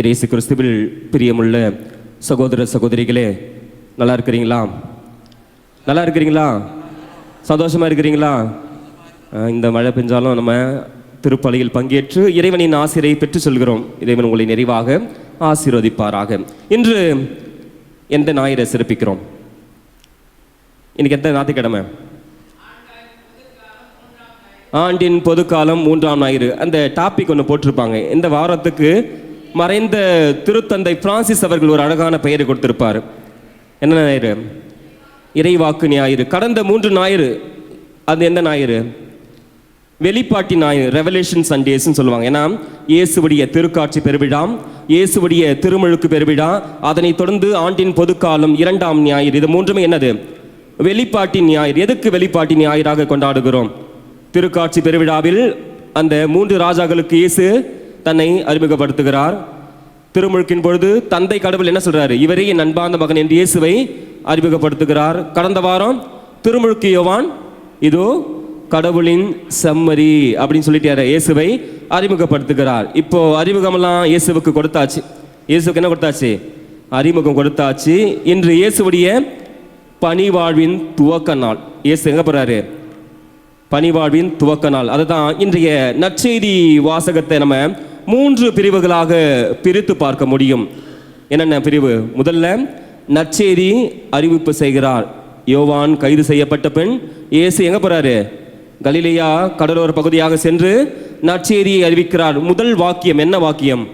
இறைசு கிறிஸ்துவில் பிரியமுள்ள சகோதர சகோதரிகளே நல்லா இருக்கிறீங்களா? நல்லா இருக்கிறீங்களா? சந்தோஷமாக இருக்கிறீங்களா? இந்த மழை பெஞ்சாலும் நம்ம திருப்பலியில் பங்கேற்று இறைவனின் ஆசிரியை பெற்று சொல்கிறோம். இறைவன் உங்களை நிறைவாக ஆசீர்வதிப்பாராக. இன்று எந்த ஞாயிறை சிறப்பிக்கிறோம்? இன்னைக்கு எந்த ஞாயிற்றுக்கிழமை? ஆண்டின் பொதுக்காலம் மூன்றாம் ஞாயிறு. அந்த டாபிக் ஒன்று போட்டிருப்பாங்க. இந்த வாரத்துக்கு மறைந்த திருத்தந்தை பிரான்சிஸ் அவர்கள் ஒரு அழகான பெயரை கொடுத்திருப்பார். என்ன ஞாயிறு? இறைவாக்கு ஞாயிறு. கடந்த மூன்று ஞாயிறு அது எந்த ஞாயிறு? வெளிப்பாட்டி ஞாயிறு ரெவலேஷன் சண்டேஸ்ன்னு சொல்லுவாங்க. ஏன்னா இயேசுவுடைய திருக்காட்சி பெருவிழா இயேசுவுடைய திருமுழுக்கு பெருவிழா அதனைத் தொடர்ந்து ஆண்டின் பொதுக்காலம் இரண்டாம் ஞாயிறு. இது மூன்றுமே என்னது? வெளிப்பாட்டி ஞாயிறு. எதுக்கு வெளிப்பாட்டி ஞாயிறாக கொண்டாடுகிறோம்? திருக்காட்சி பெருவிழாவில் அந்த மூன்று ராஜாக்களுக்கு இயேசு தன்னை அறிமுகப்படுத்துகிறார். திருமுழுக்கின் பொழுது தந்தை கடவுள் என்ன சொல்றாரு? இவரே என் அன்பார்ந்த மகன் என்று இயேசுவை அறிமுகப்படுத்துகிறார். கடந்த வாரம் திருமுழுக்கு யோவான் இதோ கடவுளின் செம்மறி அப்படின்னு சொல்லிட்டு இயேசுவை அறிமுகப்படுத்துகிறார். இப்போ அறிமுகமெல்லாம் இயேசுவுக்கு கொடுத்தாச்சு. இயேசுக்கு என்ன கொடுத்தாச்சு? அறிமுகம் கொடுத்தாச்சு. இன்று இயேசுவுடைய பணிவாழ்வின் துவக்க நாள். இயேசு எங்க போறாரு? பணிவாழ்வின் துவக்க நாள். அதுதான் இன்றைய நற்செய்தி வாசகத்தை நம்ம மூன்று பிரிவுகளாக பிரித்து பார்க்க முடியும். என்னென்ன பிரிவு? முதல்ல நற்செய்தி அறிவிப்பு செய்கிறார். யோவான் கைது செய்யப்பட்ட பெண் இயேசு எங்க போறாரு? கலிலேயா கடலோர பகுதியாக சென்று நற்செய்தியை அறிவிக்கிறார். முதல் வாக்கியம் என்ன வாக்கியம்?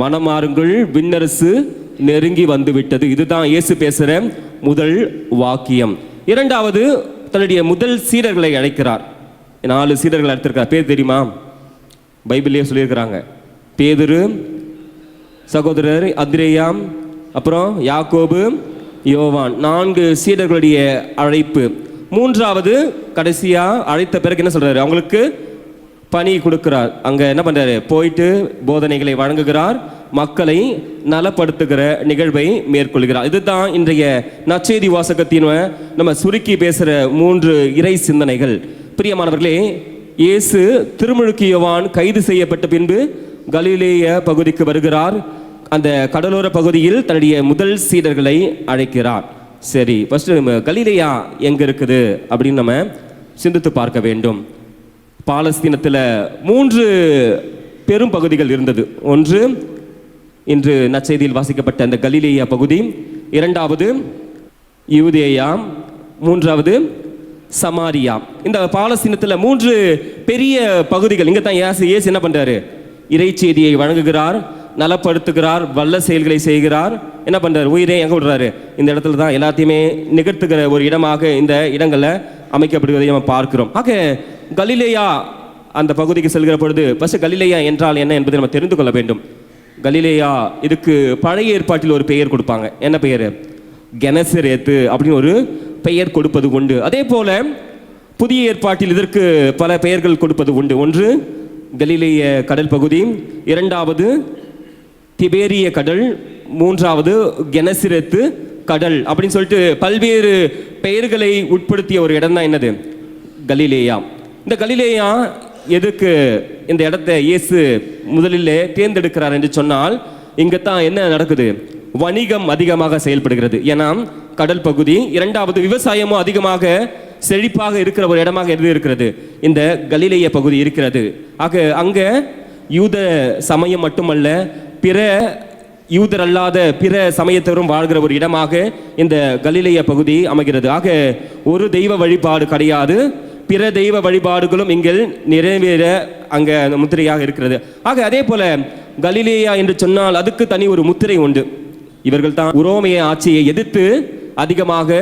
மனமாறுங்கள் விண்ணரசு நெருங்கி வந்துவிட்டது. இதுதான் இயேசு பேசுகிற முதல் வாக்கியம். இரண்டாவது தன்னுடைய முதல் சீடர்களை அழைக்கிறார். நாலு சீடர்கள் அழைத்திருக்கிறார். பேர் தெரியுமா? பைபிள்லேயே சொல்லியிருக்கிறாங்க. பேதுரு சகோதரர் அத்ரேயாம் அப்புறம் யாக்கோபு யோவான். நான்கு சீடர்களுடைய அழைப்பு. மூன்றாவது கடைசியாக அழைத்த பிறகு என்ன சொல்கிறாரு அவங்களுக்கு பணி கொடுக்கிறார். அங்கே என்ன பண்ணுறாரு போயிட்டு போதனைகளை வழங்குகிறார். மக்களை நலப்படுத்துகிற நிகழ்வை மேற்கொள்கிறார். இதுதான் இன்றைய நச்செய்தி வாசகத்தின் நம்ம சுருக்கி பேசுகிற மூன்று இறை சிந்தனைகள். பிரியமானவர்களே இயேசு திருமுழுக்கு யோவான் கைது செய்யப்பட்ட பின்பு கலிலேய பகுதிக்கு வருகிறார். அந்த கடலோர பகுதியில் தன்னுடைய முதல் சீடர்களை அழைக்கிறார். சரி ஃபஸ்ட்டு நம்ம கலிலேயா எங்க இருக்குது அப்படின்னு நம்ம சிந்தித்து பார்க்க வேண்டும். பாலஸ்தீனத்தில் மூன்று பெரும் பகுதிகள் இருந்தது. ஒன்று இன்று நற்செய்தியில் வாசிக்கப்பட்ட அந்த கலிலேயா பகுதி. இரண்டாவது யூதேயா. மூன்றாவது சமாரியா. இந்த பாலஸ்தீனத்தில் மூன்று பெரிய பகுதிகள் இங்கே தான் ஏசு ஏசு என்ன பண்ணுறாரு இறைச்செய்தியை வழங்குகிறார் நலப்படுத்துகிறார் வல்ல செயல்களை செய்கிறார். என்ன பண்ணுறாரு உயிரை எங்கே விடுறாரு? இந்த இடத்துல தான் எல்லாத்தையுமே நிகழ்த்துகிற ஒரு இடமாக இந்த இடங்களில் அமைக்கப்படுவதை நம்ம பார்க்கிறோம். ஆக கலிலேயா அந்த பகுதிக்கு செல்கிற பொழுது ஃபஸ்ட்டு கலிலேயா என்றால் என்ன என்பதை நம்ம தெரிந்து கொள்ள வேண்டும். கலிலேயா இதுக்கு பழைய ஏற்பாட்டில் ஒரு பெயர் கொடுப்பாங்க. என்ன பெயர்? கெனசரேத்து அப்படின்னு ஒரு பெயர் கொடுப்பது உண்டு. அதே போல புதிய ஏற்பாட்டில் இதற்கு பல பெயர்கள் கொடுப்பது உண்டு. ஒன்று கலிலேய கடல் பகுதி. இரண்டாவது திபேரிய கடல். மூன்றாவது கெனசிரத்து கடல். அப்படின்னு சொல்லிட்டு பல்வேறு பெயர்களை உட்படுத்திய ஒரு இடம் தான் என்னது? கலிலேயா. இந்த கலிலேயா எதுக்கு இந்த இடத்தை இயேசு முதலிலே தேர்ந்தெடுக்கிறார் என்று சொன்னால் இங்கே தான் என்ன நடக்குது? வணிகம் அதிகமாக செயல்படுகிறது. ஏன்னா கடல் பகுதி இரண்டாவது விவசாயமும் அதிகமாக செழிப்பாக இருக்கிற ஒரு இடமாக எது இருக்கிறது. இந்த கலிலேய பகுதி இருக்கிறது. ஆக அங்க யூத சமயம் மட்டுமல்ல பிற யூதர் அல்லாத பிற சமயத்தரும் வாழ்கிற ஒரு இடமாக இந்த கலிலேய பகுதி அமைகிறது. ஆக ஒரு தெய்வ வழிபாடு கிடையாது. பிற தெய்வ வழிபாடுகளும் இங்கே நிறைவேற அங்க அந்த முத்திரையாக இருக்கிறது. ஆக அதே போல கலிலேயா என்று சொன்னால் அதுக்கு தனி ஒரு முத்திரை உண்டு. இவர்கள் தான் உரோமைய ஆட்சியை எதிர்த்து அதிகமாக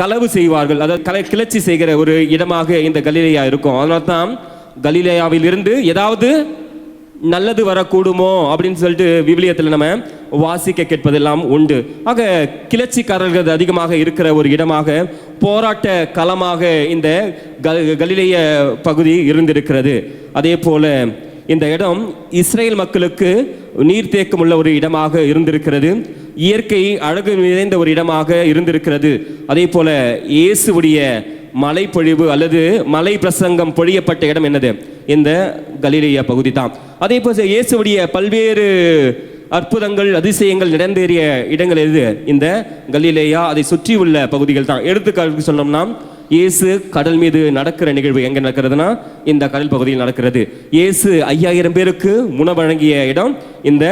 களவு செய்வார்கள். அதாவது கலை கிளர்ச்சி செய்கிற ஒரு இடமாக இந்த கலிலேயா இருக்கும். அதனால தான் கலிலேயாவில் இருந்து ஏதாவது நல்லது வரக்கூடுமோ அப்படின்னு சொல்லிட்டு விவிலியத்தில் நம்ம வாசிக்க கேட்பதெல்லாம் உண்டு. ஆக கிளர்ச்சிக்காரர்கள் அதிகமாக இருக்கிற ஒரு இடமாக போராட்ட களமாக இந்த கலிலேய பகுதி இருந்திருக்கிறது. அதே போல இந்த இடம் இஸ்ரேல் மக்களுக்கு நீர்த்தேக்கம் உள்ள ஒரு இடமாக இருந்திருக்கிறது. இயற்கை அழகு நிறைந்த ஒரு இடமாக இருந்திருக்கிறது. அதே போல இயேசுவுடைய மலை பொழிவு அல்லது மலை பிரசங்கம் பொழியப்பட்ட இடம் என்னது? இந்த கலிலேயா பகுதி தான். அதே போல இயேசுவுடைய பல்வேறு அற்புதங்கள் அதிசயங்கள் நடந்தேறிய இடங்கள் எது? இந்த கலிலேயா அதை சுற்றி உள்ள பகுதிகள் தான். எடுத்துக்காட்டு சொன்னோம்னா இயேசு கடல் மீது நடக்கிற நிகழ்வு எங்க நடக்கிறதுனா இந்த கடல் பகுதியில் நடக்கிறது. இயேசு ஐயாயிரம் பேருக்கு உணவு வழங்கிய இடம் இந்த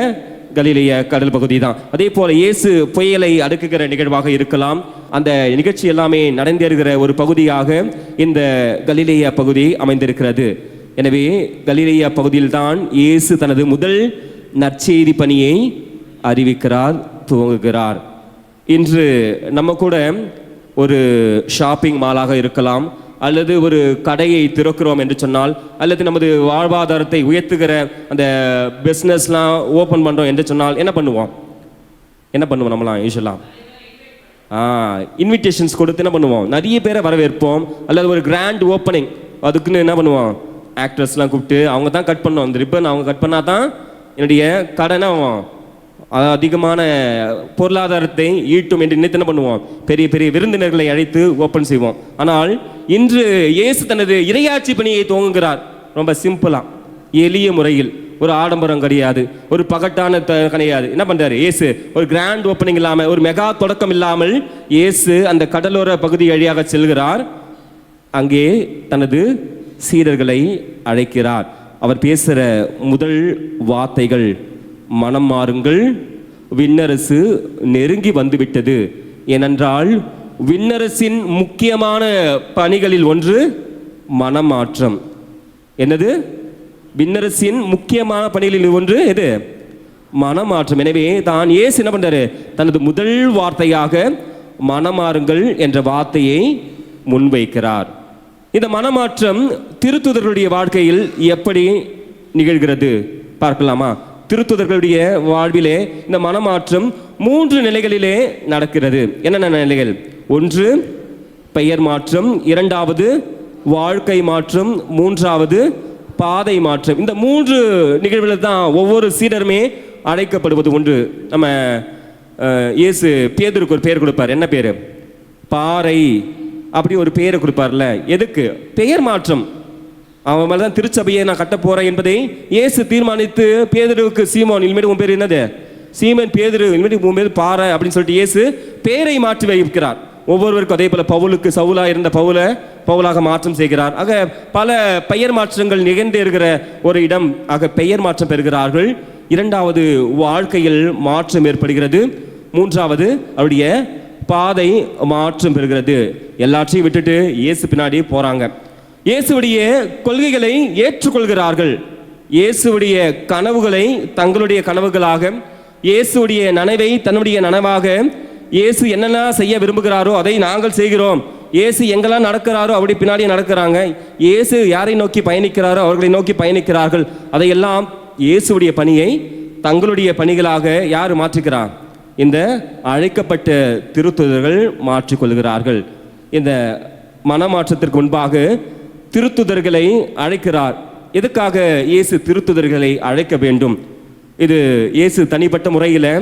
கலிலேய கடல் பகுதி தான் அதே போல இயேசு புயலை அடுக்குகிற நிகழ்வாக இருக்கலாம். அந்த நிகழ்ச்சி எல்லாமே நடந்தேறுகிற ஒரு பகுதியாக இந்த கலிலேய பகுதி அமைந்திருக்கிறது. எனவே கலிலிய பகுதியில் தான் இயேசு தனது முதல் நற்செய்தி பணியை அறிவிக்கிறார் துவங்குகிறார். இன்று நம்ம கூட ஒரு ஷாப்பிங் மாலாக இருக்கலாம் அல்லது ஒரு கடையை திறக்கிறோம் என்று சொன்னால் அல்லது நமது வாழ்வாதாரத்தை உயர்த்துகிற அந்த பிஸ்னஸ்லாம் ஓப்பன் பண்ணுறோம் என்று சொன்னால் என்ன பண்ணுவோம்? என்ன பண்ணுவோம் நம்மலாம் யூஸ்வலாக இன்விடேஷன்ஸ் கொடுத்து என்ன பண்ணுவோம்? நிறைய பேரை வரவேற்போம் அல்லது ஒரு கிராண்ட் ஓப்பனிங் அதுக்குன்னு என்ன பண்ணுவோம்? ஆக்டர்ஸ்லாம் கூப்பிட்டு அவங்க தான் கட் பண்ணுவோம் அந்த ரிப்பன் அவங்க கட் பண்ணால் தான் என்னுடைய கடனை அதிகமான பொருளாதாரத்தை ஈட்டும் என்று நினைத்து என்ன பண்ணுவோம்? பெரிய பெரிய விருந்தினர்களை அழைத்து ஓப்பன் செய்வோம். ஆனால் இன்று இயேசு தனது இரையாட்சி பணியை துவங்குகிறார். ரொம்ப சிம்பிளா எளிய முறையில். ஒரு ஆடம்பரம் கிடையாது. ஒரு பகட்டான த- கிடையாது. என்ன பண்றாரு? இயேசு ஒரு கிராண்ட் ஓப்பனிங் இல்லாமல் ஒரு மெகா தொடக்கம் இல்லாமல் இயேசு அந்த கடலோர பகுதி வழியாக செல்கிறார். அங்கே தனது சீடர்களை அழைக்கிறார். அவர் பேசுகிற முதல் வார்த்தைகள் மனம் மாறுங்கள். விண்ணரசு நெருங்கி வந்துவிட்டது. ஏனென்றால் விண்ணரசின் முக்கியமான பணிகளில் ஒன்று மனமாற்றம். என்னது? விண்ணரசின் முக்கியமான பணிகளில் ஒன்று எது? மனமாற்றம். எனவே தான் இயேசு என்ன பண்றாரு? தனது முதல் வார்த்தையாக மனமாறுங்கள் என்ற வார்த்தையை முன்வைக்கிறார். இந்த மனமாற்றம் திருத்துதர்களுடைய வாழ்க்கையில் எப்படி நிகழ்கிறது? பார்க்கலாமா? திருத்துதர்களுடைய வாழ்விலே இந்த மனமாற்றம் மூன்று நிலைகளிலே நடக்கிறது. என்னென்ன நிலைகள்? ஒன்று பெயர் மாற்றம். இரண்டாவது வாழ்க்கை மாற்றம். மூன்றாவது பாதை மாற்றம். இந்த மூன்று நிகழ்வுகள் தான் ஒவ்வொரு சீடருமே அழைக்கப்படுவது ஒன்று. நம்ம இயேசு பேதருக்கு ஒரு பேர் கொடுப்பார். என்ன பேர்? பாறை. அப்படி ஒரு பெயரை கொடுப்பார்ல. எதுக்கு? பெயர் மாற்றம். அவன் மேலே தான் திருச்சபையை நான் கட்ட போகிறேன் என்பதை இயேசு தீர்மானித்து பேதருவுக்கு சீமோன் இனிமேட்டு உன் பேர் என்னது? சீமன் பேதரு இனிமேட்டு உன் பேர் பாறை அப்படின்னு சொல்லிட்டு இயேசு பேரை மாற்றி வைக்கிறார். ஒவ்வொருவருக்கும் அதே போல பவுலுக்கு சவுலா இருந்த பவுல பவுலாக மாற்றம் செய்கிறார். ஆக பல பெயர் மாற்றங்கள் நிகழ்ந்து இருக்கிற ஒரு இடம். ஆக பெயர் மாற்றம் பெறுகிறார்கள். இரண்டாவது வாழ்க்கையில் மாற்றம் ஏற்படுகிறது. மூன்றாவது அவருடைய பாதை மாற்றம் பெறுகிறது. எல்லாற்றையும் விட்டுட்டு இயேசு பின்னாடி போகிறாங்க இயேசுடைய கொள்கைகளை ஏற்றுக்கொள்கிறார்கள். இயேசுடைய கனவுகளை தங்களுடைய கனவுகளாக இயேசுடைய நனவை தன்னுடைய நனவாக இயேசு என்னெல்லாம் செய்ய விரும்புகிறாரோ அதை நாங்கள் செய்கிறோம். இயேசு எங்கெல்லாம் நடக்கிறாரோ அப்படி பின்னாடி நடக்கிறாங்க. இயேசு யாரை நோக்கி பயணிக்கிறாரோ அவர்களை நோக்கி பயணிக்கிறார்கள். அதையெல்லாம் இயேசுடைய பணியை தங்களுடைய பணிகளாக யார் மாற்றுகிறார் இந்த அழைக்கப்பட்ட திருத்துதர்கள் மாற்றிக்கொள்கிறார்கள். இந்த மனமாற்றத்திற்கு முன்பாக திருத்துதர்களை அழைக்கிறார். எதுக்காக இயேசு திருத்துதர்களை அழைக்க வேண்டும்? இது இயேசு தனிப்பட்ட முறையில்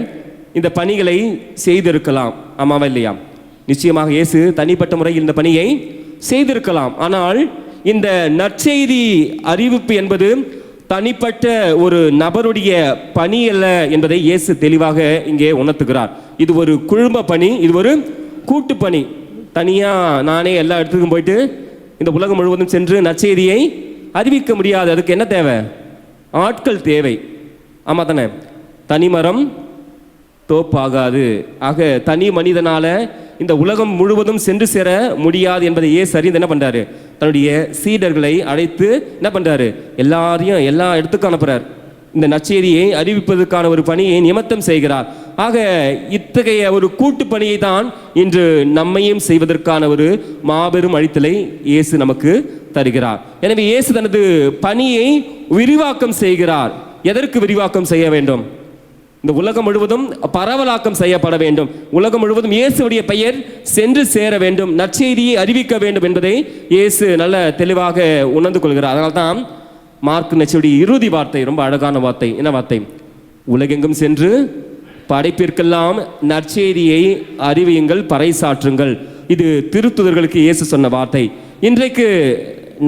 இந்த பணிகளை செய்திருக்கலாம். ஆமாவா இல்லையா? நிச்சயமாக இயேசு தனிப்பட்ட முறையில் இந்த பணியை செய்திருக்கலாம். ஆனால் இந்த நற்செய்தி அறிவிப்பு என்பது தனிப்பட்ட ஒரு நபருடைய பணி அல்ல என்பதை இயேசு தெளிவாக இங்கே உணர்த்துகிறார். இது ஒரு குழும பணி இது ஒரு கூட்டு பணி. தனியாக நானே எல்லா இடத்துக்கும் போயிட்டு இந்த உலகம் முழுவதும் சென்று நற்செய்தியை அறிவிக்க முடியாது. அதுக்கு என்ன தேவை? ஆட்கள் தேவை. ஆமாம் தானே? தனிமரம் தோப்பாகாது. ஆக தனி மனிதனால் இந்த உலகம் முழுவதும் சென்று சேர முடியாது என்பதை ஏ சரி என்ன பண்ணுறாரு தன்னுடைய சீடர்களை அழைத்து என்ன பண்ணுறாரு எல்லாரையும் எல்லா இடத்துக்கும் அனுப்புகிறார் இந்த நற்செய்தியை அறிவிப்பதற்கான ஒரு பணியை நியமத்தம் செய்கிறார். ஆக இத்தகைய ஒரு கூட்டு பணியை தான் இன்று நம்மையும் செய்வதற்கான ஒரு மாபெரும் அழித்தலை இயேசு நமக்கு தருகிறார். எனவே இயேசு தனது பணியை விரிவாக்கம் செய்கிறார். எதற்கு விரிவாக்கம் செய்ய வேண்டும்? இந்த உலகம் முழுவதும் பரவலாக்கம் செய்யப்பட வேண்டும். உலகம் முழுவதும் இயேசுடைய பெயர் சென்று சேர வேண்டும். நற்செய்தியை அறிவிக்க வேண்டும் என்பதை இயேசு நல்ல தெளிவாக உணர்ந்து கொள்கிறார். அதனால்தான் மார்க் நச்சுடைய இறுதி வார்த்தை ரொம்ப அழகான வார்த்தை. என்ன வார்த்தை? உலகெங்கும் சென்று படைப்பிற்கெல்லாம் நற்செய்தியை அறிவியுங்கள் பறைசாற்றுங்கள். இது திருத்துதர்களுக்கு இயேசு சொன்ன வார்த்தை. இன்றைக்கு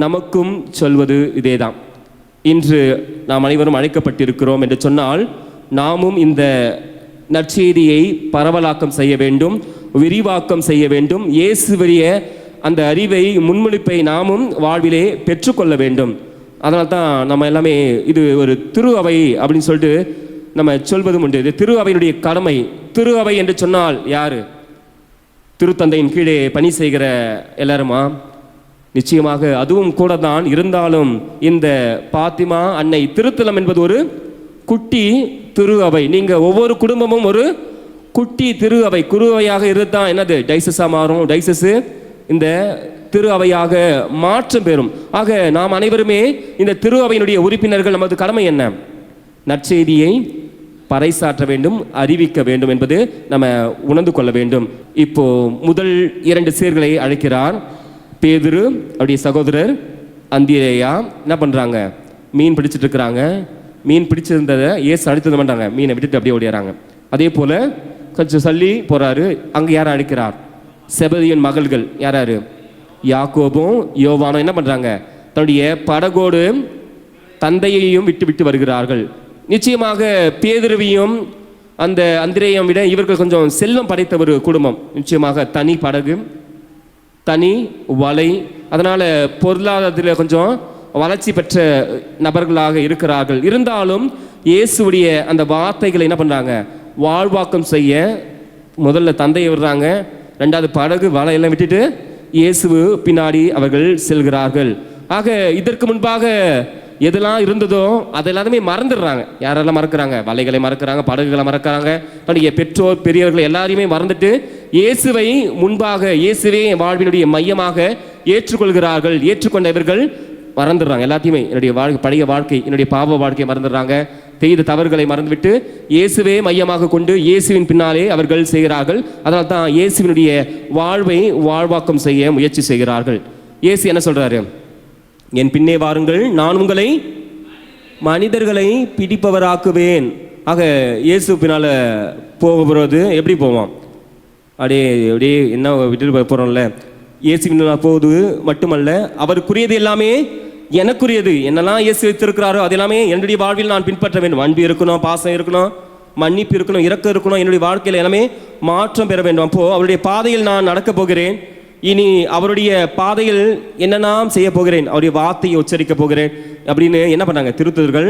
நமக்கும் சொல்வது இதேதான். இன்று நாம் அனைவரும் அழைக்கப்பட்டிருக்கிறோம் என்று சொன்னால் நாமும் இந்த நற்செய்தியை பரவலாக்கம் செய்ய வேண்டும் விரிவாக்கம் செய்ய வேண்டும் இயேசுவரிய அந்த அறிவை முன்மொழிப்பை நாமும் வாழ்விலே பெற்றுக்கொள்ள வேண்டும். அதனால தான் நம்ம எல்லாமே இது ஒரு திரு அவை அப்படின்னு சொல்லிட்டு நம்ம சொல்வதும் உண்டு. இது திரு அவையினுடைய கடமை. திரு அவை என்று சொன்னால் யாரு? திருத்தந்தையின் கீழே பணி செய்கிற எல்லாருமா? நிச்சயமாக அதுவும் கூட தான் இருந்தாலும் இந்த பாத்திமா அன்னை திருத்தலம் என்பது ஒரு குட்டி திரு அவை நீங்கள் ஒவ்வொரு குடும்பமும் ஒரு குட்டி திரு அவை குரு அவையாக இருந்தால் என்னது? டைசஸாக மாறும். டைசஸ் இந்த திரு அவையாக மாற்றம் பெறும். ஆக நாம் அனைவருமே இந்த திரு அவையினுடைய உறுப்பினர்கள். நமது கடமை என்ன? நற்செய்தியை பறைசாற்ற வேண்டும் அறிவிக்க வேண்டும் என்பது நம்ம உணர்ந்து கொள்ள வேண்டும். இப்போ முதல் இரண்டு சீர்களை அழைக்கிறார். பேதுரு அவருடைய சகோதரர் அந்திரேயா. என்ன பண்ணுறாங்க மீன் பிடிச்சிட்டு இருக்கிறாங்க. மீன் பிடிச்சிருந்ததை ஏசு அழைத்து பண்ணுறாங்க மீனை விட்டுட்டு அப்படியே ஓடிறாங்க அதே போல் கொஞ்சம் சொல்லி போகிறாரு அங்கே யாரை அழைக்கிறார்? செபதியின் மகள்கள். யாராரு? யாக்கோபும் யோவானும் என்ன பண்ணுறாங்க தன்னுடைய படகோடு தந்தையையும் விட்டு விட்டு வருகிறார்கள். நிச்சயமாக பேதுருவியும் அந்த அந்திரேயம் விட இவர்கள் கொஞ்சம் செல்வம் படைத்த ஒரு குடும்பம். நிச்சயமாக தனி படகு தனி வலை அதனால் பொருளாதாரத்தில் கொஞ்சம் வளர்ச்சி பெற்ற நபர்களாக இருக்கிறார்கள். இருந்தாலும் இயேசுவுடைய அந்த வார்த்தைகளை என்ன பண்ணுறாங்க வாழ்வாக்கம் செய்ய முதல்ல தந்தையை விடுறாங்க. ரெண்டாவது படகு வலையெல்லாம் விட்டுட்டு இயேசுவு பின்னாடி அவர்கள் செல்கிறார்கள். ஆக இதற்கு முன்பாக எதெல்லாம் இருந்ததோ அதெல்லாமே மறந்துடுறாங்க. யாரெல்லாம் மறக்கிறாங்க? வலைகளை மறக்கிறாங்க படகுகளை மறக்கிறாங்க. தன்னுடைய பெற்றோர் பெரியவர்கள் எல்லாரையுமே மறந்துட்டு இயேசுவை முன்பாக இயேசுவே என் வாழ்வினுடைய மையமாக ஏற்றுக்கொள்கிறார்கள் ஏற்றுக்கொண்டவர்கள் மறந்துடுறாங்க. எல்லாத்தையுமே என்னுடைய வாழ்க்கை பழைய வாழ்க்கை என்னுடைய பாவ வாழ்க்கையை மறந்துடுறாங்க. செய்த தவறுகளை மறந்துவிட்டு இயேசுவே மையமாக கொண்டு இயேசுவின் பின்னாலே அவர்கள் செய்கிறார்கள். அதனால் தான் இயேசுவினுடைய வாழ்வை வாழ்வாக்கம் செய்ய முயற்சி செய்கிறார்கள். இயேசு என்ன சொல்கிறாரு என் பின்னே வாருங்கள் நான் உங்களை மனிதர்களை பிடிப்பவராக்குவேன். ஆக இயேசு பின்னால் போக போகிறது எப்படி போவோம் அப்படியே அப்படியே என்ன விட்டுட்டு போகிறோம்ல இயேசு பின்னால் போவது மட்டுமல்ல அவருக்குரியது எல்லாமே எனக்குரியது. என்னெல்லாம் இயேசு வைத்திருக்கிறாரோ அது எல்லாமே என்னுடைய வாழ்வில் நான் பின்பற்ற வேண்டும். அன்பு இருக்கணும் பாசம் இருக்கணும் மன்னிப்பு இருக்கணும் இறக்க இருக்கணும் என்னுடைய வாழ்க்கையில் எல்லாமே மாற்றம் பெற வேண்டும். அப்போது அவருடைய பாதையில் நான் நடக்கப் போகிறேன். இனி அவருடைய பாதையில் என்னெல்லாம் செய்ய போகிறேன்? அவருடைய வார்த்தையை உச்சரிக்க போகிறேன் அப்படின்னு என்ன பண்ணாங்க? திருத்தர்கள்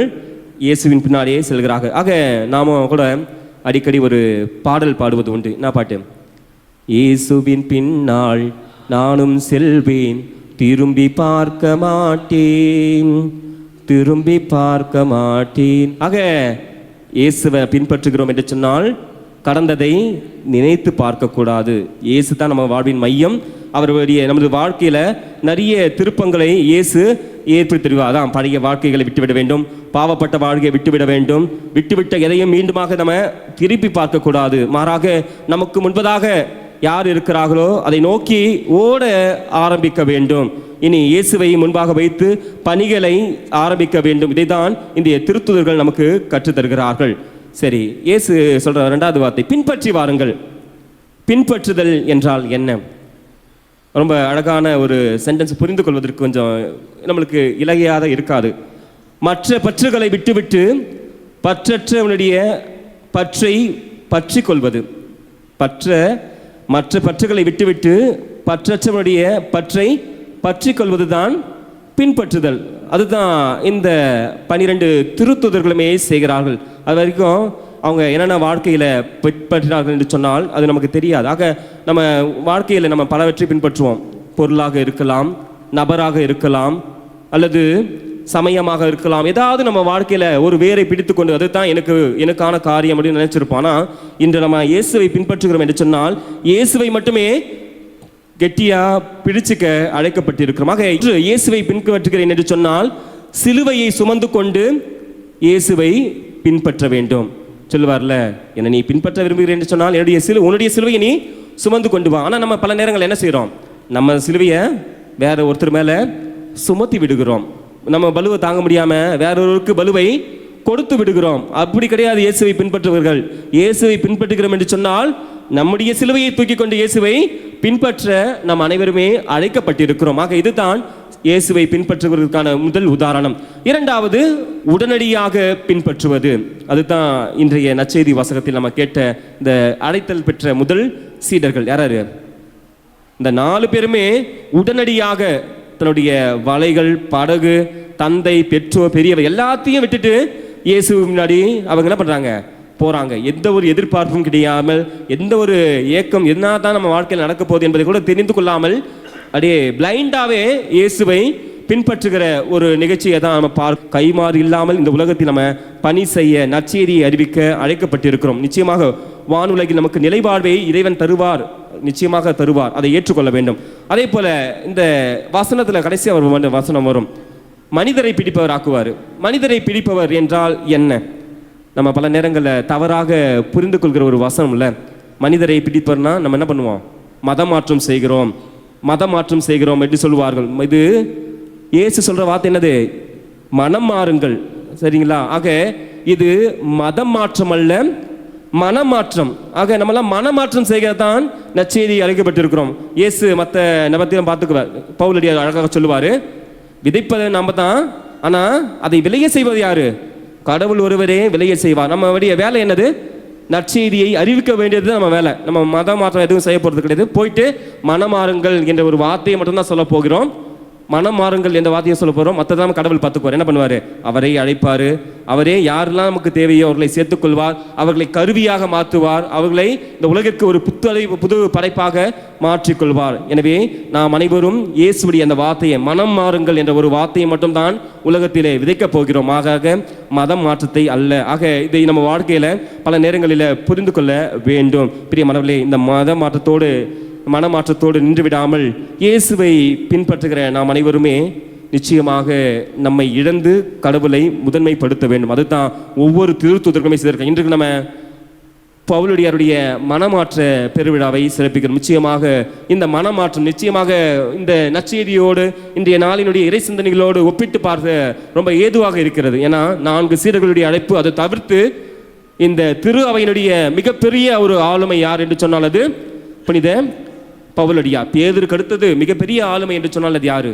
இயேசுவின் பின்னாலேயே செல்கிறார்கள். ஆக நாம கூட அடிக்கடி ஒரு பாடல் பாடுவது உண்டு. என்ன பாட்டு? இயேசுவின் பின்னால் நானும் செல்வேன் திரும்பி பார்க்க மாட்டேன் திரும்பி பார்க்க மாட்டேன். ஆக இயேசுவை பின்பற்றுகிறோம் என்று சொன்னால் கடந்ததை நினைத்து பார்க்கக்கூடாது. இயேசு தான் நம்ம வாழ்வின் மையம். அவருடைய நமது வாழ்க்கையில் நிறைய திருப்பங்களை இயேசு ஏற்படுத்திடுவார் அதான் பழைய வாழ்க்கைகளை விட்டுவிட வேண்டும். பாவப்பட்ட வாழ்க்கையை விட்டுவிட வேண்டும். விட்டுவிட்ட எதையும் மீண்டுமாக நம்ம திருப்பி பார்க்கக்கூடாது. மாறாக நமக்கு முன்பதாக யார் இருக்கிறார்களோ அதை நோக்கி ஓட ஆரம்பிக்க வேண்டும். இனி இயேசுவை முன்பாக வைத்து பணிகளை ஆரம்பிக்க வேண்டும். இதைதான் இந்த திருத்துதர்கள் நமக்கு கற்றுத் தருகிறார்கள் சரி இயேசு சொல்ற ரெண்டாவது வார்த்தை பின்பற்றி வாருங்கள். பின்பற்றுதல் என்றால் என்ன? ரொம்ப அழகான ஒரு சென்டென்ஸ் புரிந்து கொள்வதற்கு கொஞ்சம் நம்மளுக்கு இலகையாக இருக்காது. மற்ற பற்றுகளை விட்டுவிட்டு பற்றற்றவனுடைய பற்றை பற்றி கொள்வது பற்ற மற்ற பற்றுகளை விட்டுவிட்டு பற்றற்றவனுடைய பற்றை பற்றி கொள்வதுதான் பின்பற்றுதல். அதுதான் இந்த பனிரெண்டு திருத்துதர்களுமே செய்கிறார்கள். அது வரைக்கும் அவங்க என்னென்ன வாழ்க்கையில் பின்பற்றினார்கள் என்று சொன்னால் அது நமக்கு தெரியாது. ஆக நம்ம வாழ்க்கையில் நம்ம பலவற்றை பின்பற்றுவோம். பொருளாக இருக்கலாம் நபராக இருக்கலாம் அல்லது சமயமாக இருக்கலாம். ஏதாவது நம்ம வாழ்க்கையில் ஒரு வேரை பிடித்துக்கொண்டு அதுதான் எனக்கு எனக்கான காரியம் அப்படின்னு நினச்சிருப்போம். ஆனால் இன்று நம்ம இயேசுவை பின்பற்றுகிறோம் என்று சொன்னால் இயேசுவை மட்டுமே கெட்டியா பிடிச்சுக்க அழைக்கப்பட்டிருக்கிறோம். ஆக இன்று இயேசுவை பின்பற்றுகிறேன் என்று சொன்னால் சிலுவையை சுமந்து கொண்டு இயேசுவை பின்பற்ற வேண்டும். சொல்லுவார்ல என்னை நீ பின்பற்ற விரும்புகிறேன் என்று சொன்னால் என்னுடைய சிலு உன்னுடைய சிலுவையை நீ சுமந்து கொண்டு வா. ஆனால் நம்ம பல நேரங்கள் என்ன செய்கிறோம் நம்ம சிலுவையை வேற ஒருத்தர் மேலே சுமத்தி விடுகிறோம். நம்ம பலுவை தாங்க முடியாமல் வேறொருவருக்கு பலுவை கொடுத்து விடுகிறோம். அப்படி கிடையாது. இயேசுவை பின்பற்றுவர்கள் இயேசுவை பின்பற்றுகிறோம் என்று சொன்னால் நம்முடைய சிலுவையை தூக்கி கொண்டு இயேசுவை பின்பற்ற நாம் அனைவருமே அழைக்கப்பட்டிருக்கிறோம். ஆக இதுதான் இயேசுவை பின்பற்றுவதற்கான முதல் உதாரணம். இரண்டாவது உடனடியாக பின்பற்றுவது. அதுதான் இன்றைய நச்செய்தி வாசகத்தில் நம்ம கேட்ட இந்த அழைத்தல் பெற்ற முதல் சீடர்கள் யாராரு? இந்த நாலு பேருமே உடனடியாக தன்னுடைய வலைகள் படகு தந்தை பெற்றோர் பெரியவர் எல்லாத்தையும் விட்டுட்டு இயேசு முன்னாடி அவங்க என்ன பண்ணுறாங்க போகிறாங்க எந்த ஒரு எதிர்பார்ப்பும் கிடையாமல் எந்த ஒரு ஏக்கம் என்ன தான் நம்ம வாழ்க்கையில் நடக்க போகுது என்பதை கூட தெரிந்து கொள்ளாமல் அப்படியே பிளைண்டாகவே இயேசுவை பின்பற்றுகிற ஒரு நிகழ்ச்சியை தான் நம்ம பார் கைமாறு இல்லாமல் இந்த உலகத்தில் நம்ம பணி செய்ய நற்செய்தியை அறிவிக்க அழைக்கப்பட்டிருக்கிறோம். நிச்சயமாக வானுலகில் நமக்கு நிலைவாழ்வை இறைவன் தருவார். நிச்சயமாக தருவார். அதை ஏற்றுக்கொள்ள வேண்டும். அதே போல இந்த வசனத்தில் கடைசியாக அவர் வசனம் வரும். மனிதரை பிடிப்பவர் ஆக்குவார். மனிதரை பிடிப்பவர் என்றால் என்ன? நம்ம பல நேரங்களில் தவறாக புரிந்து கொள்கிற ஒரு வசனம் இல்லை. மனிதரை பிடிப்பவர்னா நம்ம என்ன பண்ணுவோம்? மதம் மாற்றம் செய்கிறோம். மதம் மாற்றம் செய்கிறோம் என்று சொல்லுவார்கள். இது இயேசு சொல்ற வார்த்தை என்னது? மனம் மாறுங்கள். சரிங்களா? ஆக இது மதம் மாற்றம் அல்ல மனமாற்றம் ஆக நம்மளாம் மனமாற்றம் செய்கிறது தான் நற்செய்தி அழைக்கப்பட்டிருக்கிறோம் இயேசு மற்ற நபத்தையும் பார்த்துக்குவார். பவுலடி அழகாக சொல்லுவார் விதைப்பது நம்ம தான் ஆனால் அதை விளைய செய்வது யாரு? கடவுள் ஒருவரே விளைய செய்வார். நம்ம வேலை என்னது? நற்செய்தியை அறிவிக்க வேண்டியது நம்ம வேலை. நம்ம மத மாற்றம் எதுவும் செய்ய போகிறது கிடையாது. போயிட்டு மனமாறுங்கள் என்ற ஒரு வார்த்தையை மட்டும்தான் சொல்ல போகிறோம். மனம் மாறுங்கள் என்ற வார்த்தையை சொல்ல போகிறோம் மற்றதான் கடவுள் பார்த்துக்குவார் என்ன பண்ணுவார்? அவரை அழைப்பார். அவரே யாரெல்லாம் நமக்கு தேவையோ அவர்களை சேர்த்துக்கொள்வார். அவர்களை கருவியாக மாற்றுவார். அவர்களை இந்த உலகிற்கு ஒரு புத்தலை புது படைப்பாக மாற்றிக்கொள்வார். எனவே நாம் அனைவரும் இயேசுடைய அந்த வார்த்தையை மனம் மாறுங்கள் என்ற ஒரு வார்த்தையை மட்டும்தான் உலகத்திலே விதைக்கப் போகிறோம். ஆக மதம் மாற்றத்தை அல்ல. ஆக இதை நம்ம வாழ்க்கையில் பல நேரங்களில் புரிந்து கொள்ள வேண்டும். பிரிய மனவிலே இந்த மத மாற்றத்தோடு மனமாற்றத்தோடு நின்று விடாமல் இயேசுவை பின்பற்றுகிற நாம் அனைவருமே நிச்சயமாக நம்மை இழந்து கடவுளை முதன்மைப்படுத்த வேண்டும். அதுதான் ஒவ்வொரு திருத்துதற்குமே செய்திருக்கோம் இன்றைக்கு நம்ம பவுலடியாருடைய மனமாற்ற பெருவிழாவை சிறப்பிக்கிறோம். நிச்சயமாக இந்த மனமாற்றம் நிச்சயமாக இந்த நற்செய்தியோடு இன்றைய நாளினுடைய இறை சிந்தனைகளோடு ஒப்பிட்டு பார்க்க ரொம்ப ஏதுவாக இருக்கிறது. ஏன்னா நான்கு சீடர்களுடைய அழைப்பு அதை தவிர்த்து இந்த திரு அவையினுடைய மிகப்பெரிய ஒரு ஆளுமை யார் என்று சொன்னால் அது புனித பவுலடியா பேதருக்கு அடுத்தது மிகப்பெரிய ஆளுமை என்று சொன்னால் அது யாரு?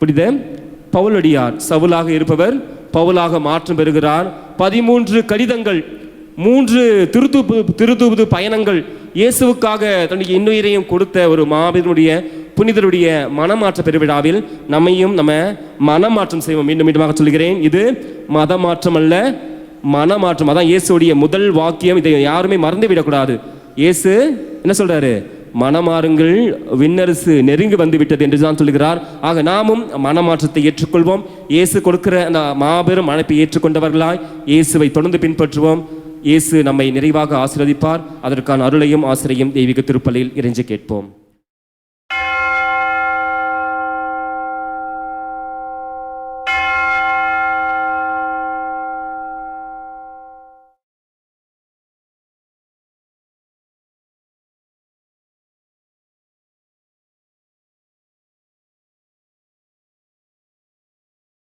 புனித பவுலடியார் சவுலாக இருப்பவர் பவுலாக மாற்றம் பெறுகிறார். பதிமூன்று கடிதங்கள் மூன்று திருத்துப்பு திருத்துவது பயணங்கள் இயேசுவுக்காக தன்னுடைய இன்னுயிரையும் கொடுத்த ஒரு மாபெருடைய புனிதருடைய மனமாற்ற பெருவிழாவில் நம்மையும் நம்ம மனமாற்றம் செய்வோம். மீண்டும் மீண்டுமாக சொல்கிறேன் இது மதமாற்றம் அல்ல மனமாற்றம். அதான் இயேசுடைய முதல் வாக்கியம். இதை யாருமே மறந்து விடக்கூடாது இயேசு என்ன சொல்றாரு? மனமாறுங்கள் விண்ணரசு நெருங்கி வந்து விட்டது என்று தான் சொல்கிறார். ஆக நாமும் மனமாற்றத்தை ஏற்றுக்கொள்வோம். இயேசு கொடுக்கிற அந்த மாபெரும் அழைப்பை ஏற்றுக்கொண்டவர்களாய் இயேசுவை தொடர்ந்து பின்பற்றுவோம். இயேசு நம்மை நிறைவாக ஆசிரதிப்பார் அதற்கான அருளையும் ஆசிரியும் தெய்வீக திருப்பலியில் இறைஞ்சு கேட்போம்.